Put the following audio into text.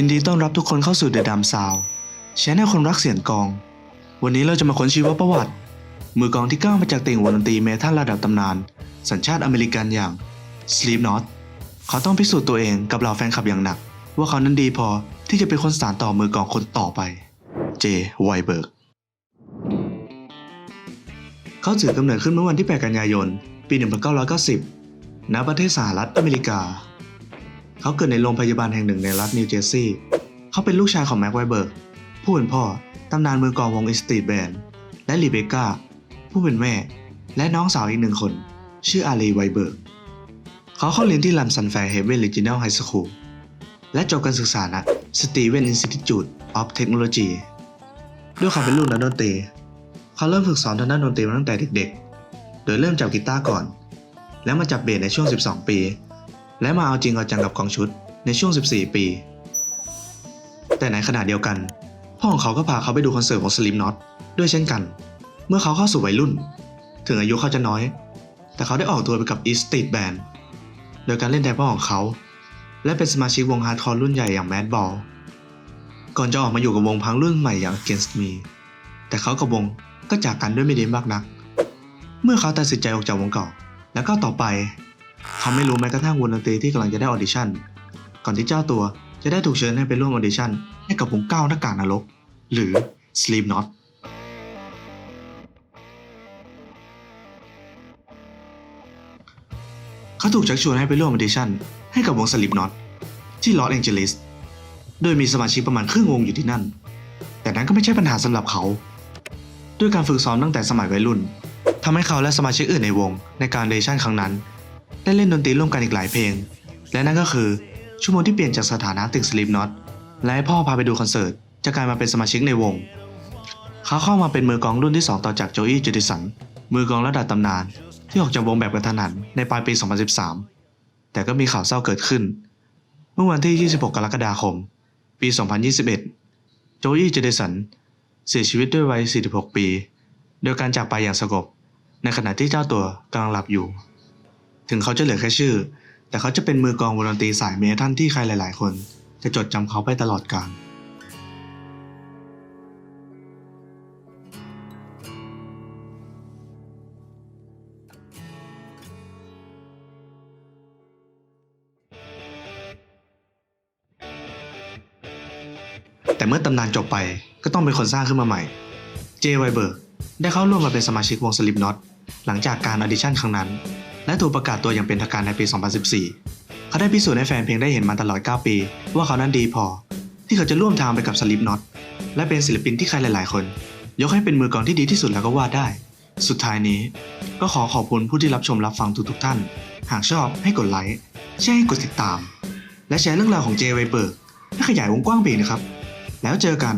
ยินดีต้อนรับทุกคนเข้าสู่เดอะดัมซาวแชนแนลคนรักเสียงกอง วันนี้เราจะมาค้นชีวประวัติ มือกองที่ก้าวมาจากเต่งวงดนตรีเมทัลระดับตำนาน สัญชาติอเมริกันอย่าง Slipknot เขาต้องพิสูจน์ตัวเองกับเหล่าแฟนคลับอย่างหนัก ว่าเขานั้นดีพอที่จะเป็นคนสานต่อมือกองคนต่อไป เจไวเบิร์กเขาถือกำเนิดขึ้นเมื่อวันที่ 8 กันยายน ปี 1990 ณ ประเทศสหรัฐอเมริกา เขาเกิดในโรงพยาบาลแห่งหนึ่งในรัฐนิวเจอร์ซีย์เขาเป็นลูกชายของแม็กไวเบิร์กผู้เป็นพ่อตำนานมือกลองวงอิสตีแบนและรีเบคก้าผู้เป็นแม่ และน้องสาวอีกหนึ่งคน ชื่ออาลีไวเบิร์กเขาเข้าเรียนที่ลัมซันแฟร์เฮเวนริจิ n น l ไฮสคูลและจบการศึกษาณสตีเวนอินสติจูดออฟเทคโนโลยีด้วยความเป็นลูกนักดนตรีเขาเริ่มฝึกสอนทางด้านดนตรีมาตั้งแต่เด็กๆ โดยเริ่มจับกีตาร์ก่อน แล้วมาจับเบสในช่วง 12 ปี และมาเอาจริงเอาจังกับกองชุดในช่วง 14 ปี แต่ในขณะเดียวกัน พ่อของเขาก็พาเขาไปดูคอนเสิร์ตของ Slipknot ด้วยเช่นกัน เมื่อเขาเข้าสู่วัยรุ่น ถึงอายุเขาจะน้อย แต่เขาได้ออกตัวไปกับ East Street Band โดยการเล่นแทนพ่อของเขา และเป็นสมาชิกวงฮาร์ดคอร์รุ่นใหญ่อย่าง Mad Ball ก่อนจะออกมาอยู่กับวงพังรุ่นใหม่อย่าง Against Me แต่เขากับวงก็จากกันด้วยไม่ดีมากนัก เมื่อเขาตัดสินใจออกจากวงเก่า แล้วก็ต่อไป เขาไม่รู้แม้กระทั่งวงดนตรีที่กำลังจะได้ออดิชั่น ก่อนที่เจ้าตัวจะได้ถูกเชิญให้ไปร่วมออดิชั่นให้กับวงก้าวหน้ากากนรก หรือ Slipknot เขาถูกชักชวนให้ไปร่วมออดิชั่นให้กับวง Slipknot ที่ลอสแองเจลิส โดยมีสมาชิกประมาณครึ่งวงอยู่ที่นั่น แต่นั้นก็ไม่ใช่ปัญหาสำหรับเขา ด้วยการฝึกซ้อมตั้งแต่สมัยวัยรุ่นทำให้เขาและสมาชิกอื่นในวงในการออดิชั่นครั้งนั้น ได้เล่นดนตรีร่วมกันอีกหลายเพลง และนั่นก็คือชั่วโมงที่เปลี่ยนจากสถานะติ่งสลิปน็อตและให้พ่อพาไปดูคอนเสิร์ตจะกลายมาเป็นสมาชิกในวง เขาเข้ามาเป็นมือกองรุ่นที่ 2 ต่อจากโจอี้จูดิสัน มือกองระดับตำนาน ที่ออกจากวงแบบกระทันหันในปลายปี 2013 แต่ก็มีข่าวเศร้าเกิดขึ้น เมื่อวันที่ 26 กรกฎาคม ปี 2021 โจอี้จูดิสัน เสียชีวิตด้วยวัย 46 ปี โดยการจากไปอย่างสงบในขณะที่เจ้าตัวกำลังหลับอยู่ ถึงเขาจะเหลือแค่ชื่อ แต่เขาจะเป็นมือกองวงดนตรีสายเมทัลที่ใครหลาย ๆ คน จะจดจำเขาไปตลอดกาลแต่เมื่อตำนานจบไปก็ต้องเป็นคนสร้างขึ้นมาใหม่ เจไวเบิร์กได้เข้าร่วมมาเป็นสมาชิกวงสลิปน็อตหลังจากการออดิชั่นครั้งนั้น และถูกประกาศตัวอย่างเป็นทางการในปี 2014 เขาได้พิสูจน์ให้แฟนเพลงได้เห็นมาตลอด 9 ปี ว่าเขานั้นดีพอ ที่เขาจะร่วมทางไปกับสลิปน็อตและเป็นศิลปินที่ใครหลาย ๆ คน ยกให้เป็นมือกลองที่ดีที่สุดแล้วก็ว่าได้ สุดท้ายนี้ ก็ขอขอบคุณผู้ที่รับชมรับฟังทุกๆท่าน หากชอบให้กดไลค์แชร์ให้กดติดตาม และแชร์เรื่องราวของเจไวเบิร์กให้ขยายวงกว้างไปนะครับ แล้วเจอกัน